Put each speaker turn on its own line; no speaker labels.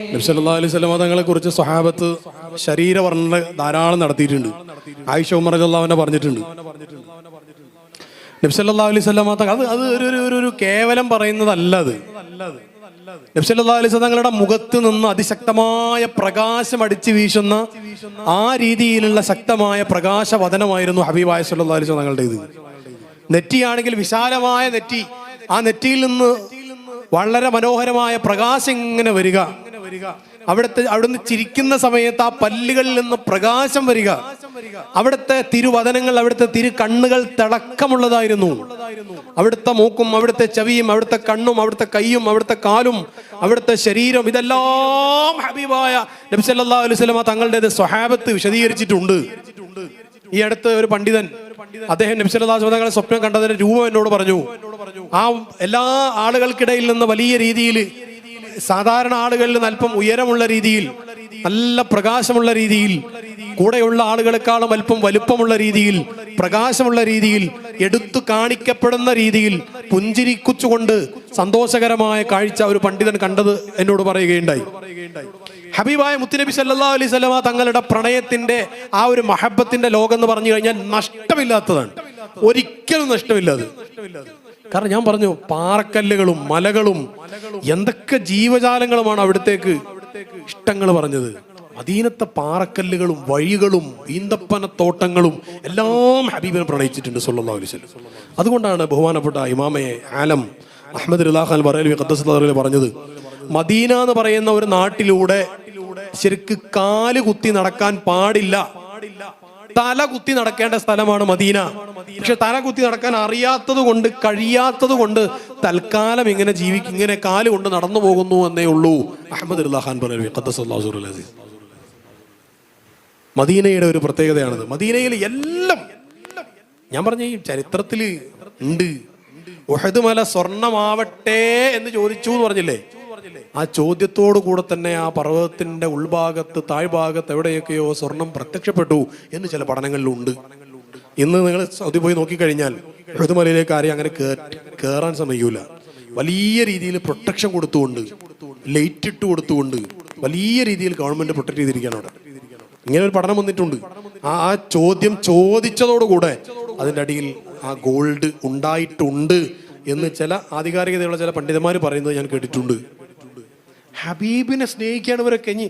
നബ്സല്ലാ അലൈഹി സ്വലമ തങ്ങളെ കുറിച്ച് സ്വഹാബത്ത് ശരീരവർണന ധാരാളം നടത്തിയിട്ടുണ്ട്. ആയിഷ ഉമർ അള്ളാഹുവിനെ പറഞ്ഞിട്ടുണ്ട്. നബ്സല്ലാ അലൈഹി സ്വലമ തങ്ങൾ അത് അത് ഒരു ഒരു- ഒരു കേവലം പറയുന്നതല്ല അത്. നബ്സല്ലാ അലൈഹി തങ്ങളുടെ മുഖത്ത് നിന്ന് അതിശക്തമായ പ്രകാശം അടിച്ചു വീശുന്ന ആ രീതിയിലുള്ള ശക്തമായ പ്രകാശ വതനമായിരുന്നു ഹബീബായ സല്ലാ അലൈഹി തങ്ങളുടെ ഇത് നെറ്റിയാണെങ്കിൽ വിശാലമായ നെറ്റി. ആ നെറ്റിയിൽ നിന്ന് വളരെ മനോഹരമായ പ്രകാശം ഇങ്ങനെ വരിക. അവിടുത്തെ അവിടുന്ന് ചിരിക്കുന്ന സമയത്ത് ആ പല്ലുകളിൽ നിന്ന് പ്രകാശം വരിക. അവിടുത്തെ തിരുവചനങ്ങൾ അവിടുത്തെ തിരു കണ്ണുകൾ തിളക്കമുള്ളതായിരുന്നു. അവിടുത്തെ മൂക്കും അവിടുത്തെ ചവിയും അവിടുത്തെ കണ്ണും അവിടുത്തെ കൈയും അവിടുത്തെ കാലും അവിടുത്തെ ശരീരം ഇതെല്ലാം ഹബീബായ നബി സല്ലല്ലാഹു അലൈഹി വസല്ലമ തങ്ങളുടേത് സ്വഹാബത്ത് വിശദീകരിച്ചിട്ടുണ്ട്. ഈ അടുത്ത് ഒരു പണ്ഡിതൻ അദ്ദേഹം നബ്സല്ലാസ് തങ്ങളെ സ്വപ്നം കണ്ടതിന്റെ രൂപം എന്നോട് പറഞ്ഞു. ആ എല്ലാ ആളുകൾക്കിടയിൽ നിന്ന് വലിയ രീതിയിൽ സാധാരണ ആളുകളിൽ നിന്ന് അല്പം ഉയരമുള്ള രീതിയിൽ നല്ല പ്രകാശമുള്ള രീതിയിൽ കൂടെയുള്ള ആളുകളെക്കാളും അല്പം വലുപ്പമുള്ള രീതിയിൽ പ്രകാശമുള്ള രീതിയിൽ എടുത്തു കാണിക്കപ്പെടുന്ന രീതിയിൽ പുഞ്ചിരിക്കുച്ചുകൊണ്ട് സന്തോഷകരമായ കാഴ്ച ഒരു പണ്ഡിതൻ കണ്ടത് എന്നോട് പറയുകയുണ്ടായി. ഹബീബായ മുത്തുനബി സല്ലാ അലൈഹി സ്വലമ തങ്ങളുടെ പ്രണയത്തിന്റെ ആ ഒരു മഹബത്തിന്റെ ലോകം എന്ന് പറഞ്ഞു കഴിഞ്ഞാൽ നഷ്ടമില്ലാത്തതാണ്. ഒരിക്കലും നഷ്ടമില്ലാതെ കാരണം ഞാൻ പറഞ്ഞു പാറക്കല്ലുകളും മലകളും എന്തൊക്കെ ജീവജാലങ്ങളുമാണ് അവിടത്തേക്ക് ഇഷ്ടങ്ങൾ പറഞ്ഞത്. അധീനത്തെ പാറക്കല്ലുകളും വഴികളും ഈന്തപ്പന തോട്ടങ്ങളും എല്ലാം ഹബീബിനെ പ്രണയിച്ചിട്ടുണ്ട് അലൈഹി വസല്ലം. അതുകൊണ്ടാണ് ബഹുമാനപ്പെട്ട ഇമാമയെ ആലം അഹമ്മദ് റിലാഖാൻ പറയലി ഖദ്ദസ് പറഞ്ഞത് മദീന എന്ന് പറയുന്ന ഒരു നാട്ടിലൂടെ ശരിക്ക് കാൽ കുത്തി നടക്കാൻ പാടില്ല. തല കുത്തി നടക്കേണ്ട സ്ഥലമാണ് മദീന. പക്ഷെ തല കുത്തി നടക്കാൻ അറിയാത്തത് കൊണ്ട് കഴിയാത്തത് കൊണ്ട് തൽക്കാലം ഇങ്ങനെ ജീവിക്കും ഇങ്ങനെ കാൽ കൊണ്ട് നടന്നു പോകുന്നു എന്നേ ഉള്ളൂ. അഹമ്മദ് ഖാൻ പറഞ്ഞു മദീനയുടെ ഒരു പ്രത്യേകതയാണത്. മദീനയിൽ എല്ലാം ഞാൻ പറഞ്ഞ ഈ ചരിത്രത്തിൽ ഉണ്ട്. മല സ്വർണമാവട്ടെ എന്ന് ചോദിച്ചു എന്ന് പറഞ്ഞില്ലേ? ആ ചോദ്യത്തോടു കൂടെ തന്നെ ആ പർവതത്തിന്റെ ഉൾഭാഗത്ത് താഴ്ഭാഗത്ത് എവിടെയൊക്കെയോ സ്വർണം പ്രത്യക്ഷപ്പെട്ടു എന്ന് ചില പഠനങ്ങളിലുണ്ട്. ഇന്ന് നിങ്ങൾ സൗദി പോയി നോക്കിക്കഴിഞ്ഞാൽ എഴുതുമലയിലേക്ക് മലയിലേക്ക് ആരെയും അങ്ങനെ കയറാൻ സമയൂല വലിയ രീതിയിൽ പ്രൊട്ടക്ഷൻ കൊടുത്തുകൊണ്ട് ലൈറ്റ് ഇട്ട് കൊടുത്തുകൊണ്ട് വലിയ രീതിയിൽ ഗവൺമെന്റ് പ്രൊട്ടക്ട് ചെയ്തിരിക്കുകയാണ് അവിടെ. ഇങ്ങനെ ഒരു പഠനം വന്നിട്ടുണ്ട്. ആ ആ ചോദ്യം ചോദിച്ചതോടുകൂടെ അതിന്റെ അടിയിൽ ആ ഗോൾഡ് ഉണ്ടായിട്ടുണ്ട് എന്ന് ചില ആധികാരികതയുള്ള ചില പണ്ഡിതന്മാർ പറയുന്നത് ഞാൻ കേട്ടിട്ടുണ്ട്. ഹബീബിനെ സ്നേഹിക്കുകയാണ് ഇവരൊക്കെ. ഇനി